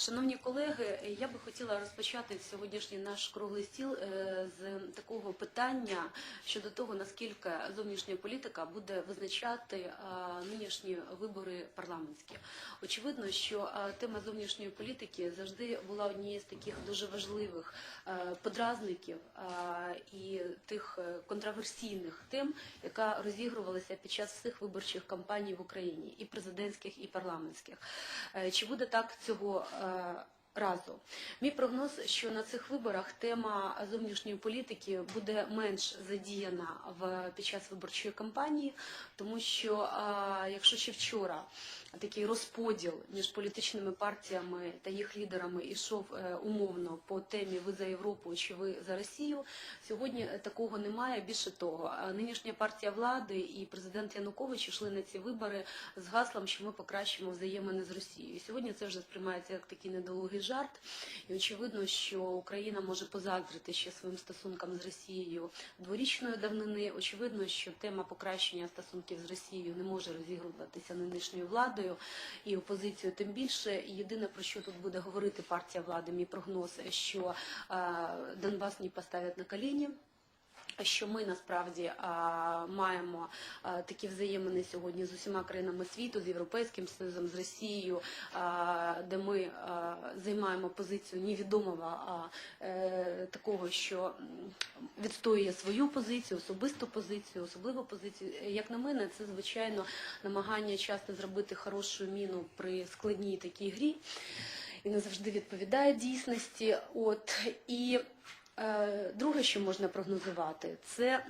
Шановні колеги, я би хотіла розпочати сьогоднішній наш круглий стіл е, з такого питання щодо того, наскільки зовнішня політика буде визначати е, нинішні вибори парламентські. Очевидно, що е, тема зовнішньої політики завжди була однією з таких дуже важливих подразників і тих контроверсійних тем, яка розігрувалася під час всіх виборчих кампаній в Україні, і президентських, і парламентських. Чи буде так цього е, разу? Мій прогноз, що на цих виборах тема зовнішньої політики буде менш задіяна в під час виборчої кампанії, тому що якщо ще вчора такий розподіл між політичними партіями та їх лідерами йшов е, умовно по темі ви за Європу чи ви за Росію. Сьогодні такого немає. Більше того, нинішня партія влади і президент Янукович йшли на ці вибори з гаслом, що ми покращимо взаємини з Росією. Сьогодні це вже сприймається як такий недолугий жарт. І очевидно, що Україна може позаздрити ще своїм стосункам з Росією дворічної давнини. Очевидно, що тема покращення стосунків з Росією не може розігруватися нинішньою владою і опозицією. Тим більше єдине про що тут буде говорити партія влади, мій прогноз, що е, Донбас не поставлять на коліні. Що ми насправді маємо такі взаємини сьогодні з усіма країнами світу, з Європейським Союзом, з Росією, де ми займаємо позицію невідомого е, такого, що відстоює свою позицію, особисту позицію, особливу позицію. Як на мене, це звичайно намагання часто зробити хорошу міну при складній такій грі і не завжди відповідає дійсності. От і Друге, що можна прогнозувати, це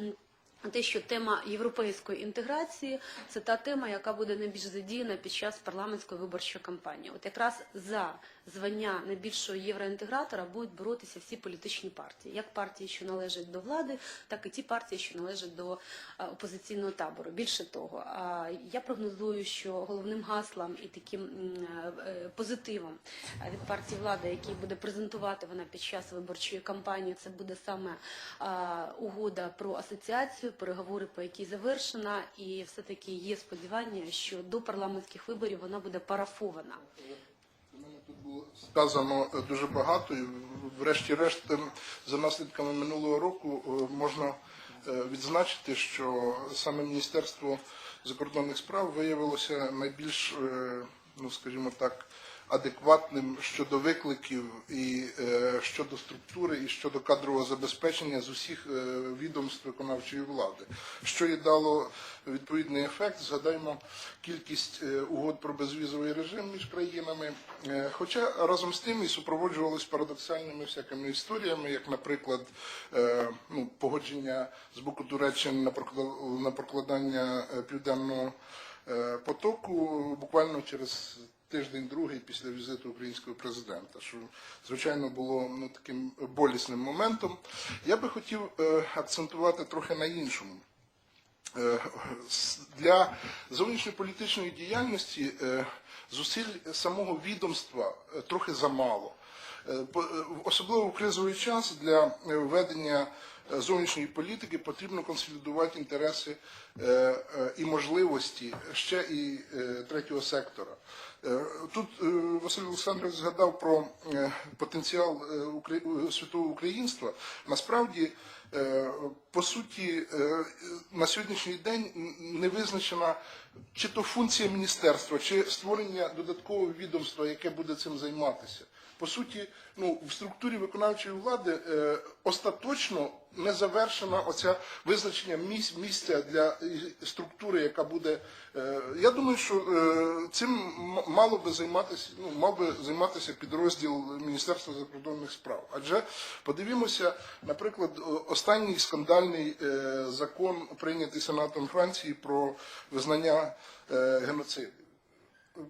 те, що тема європейської інтеграції це та тема, яка буде найбільш задіяна під час парламентської виборчої кампанії. От якраз за звання найбільшого євроінтегратора будуть боротися всі політичні партії, як партії, що належать до влади, так і ті партії, що належать до опозиційного табору. Більше того, я прогнозую, що головним гаслом і таким е, позитивом е, від партії влади, який буде презентувати вона під час виборчої кампанії, це буде саме угода про асоціацію, переговори по якій завершена, і все таки є сподівання, що до парламентських виборів вона буде парафована. У тут було сказано е, дуже багато, і врешті-решт, за наслідками минулого року е, можна е, відзначити, що саме Міністерство закордонних справ виявилося найбільш, ну скажімо так, адекватним щодо викликів і е, щодо структури, і щодо кадрового забезпечення з усіх е, відомств виконавчої влади, що і дало відповідний ефект. Згадаймо кількість е, угод про безвізовий режим між країнами. Хоча разом з тим і супроводжувалось парадоксальними всякими історіями, як, наприклад, ну, погодження з боку Туреччини на прокладання південного потоку буквально через тиждень-другий після візиту українського президента, що звичайно було ну, таким болісним моментом. Я би хотів е, акцентувати трохи на іншому. Е, Для зовнішньополітичної діяльності е, зусиль самого відомства трохи замало. Особливо в кризовий час для ведення е, зовнішньої політики потрібно консолідувати інтереси е, е, і можливості ще і е, третього сектора. Е, Тут е, Василь Олександрович згадав про е, потенціал е, світового українства. Насправді, е, по суті, е, на сьогоднішній день не визначена чи то функція міністерства, чи створення додаткового відомства, яке буде цим займатися. По суті, ну в структурі виконавчої влади е, остаточно не завершена оця визначення місць, місця для е, структури, яка буде. Е, я думаю, що е, цим мало би займатися, ну мав би займатися підрозділ Міністерства закордонних справ. Адже подивімося, наприклад, останній скандальний е, закон, прийнятий Сенатом Франції про визнання е, геноциду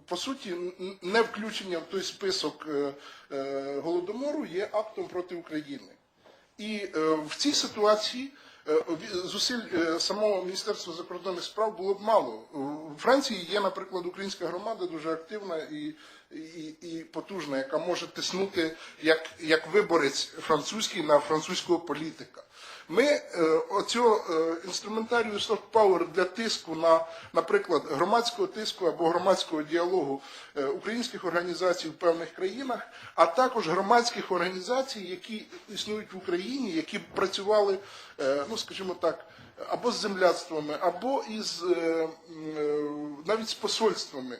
по суті, не включення в той список е, е, голодомору є актом проти України. І е, в цій ситуації зусиль самого Міністерства закордонних справ було б мало. В Франції є, наприклад, українська громада дуже активна і, і, і потужна, яка може тиснути як, як виборець французький на французького політика. Ми е, оцього е, інструментарію soft power для тиску на, наприклад, громадського тиску або громадського діалогу е, українських організацій в певних країнах, а також громадських організацій, які існують в Україні, які працювали, ну скажімо так, або з земляцтвами, або із навіть з посольствами.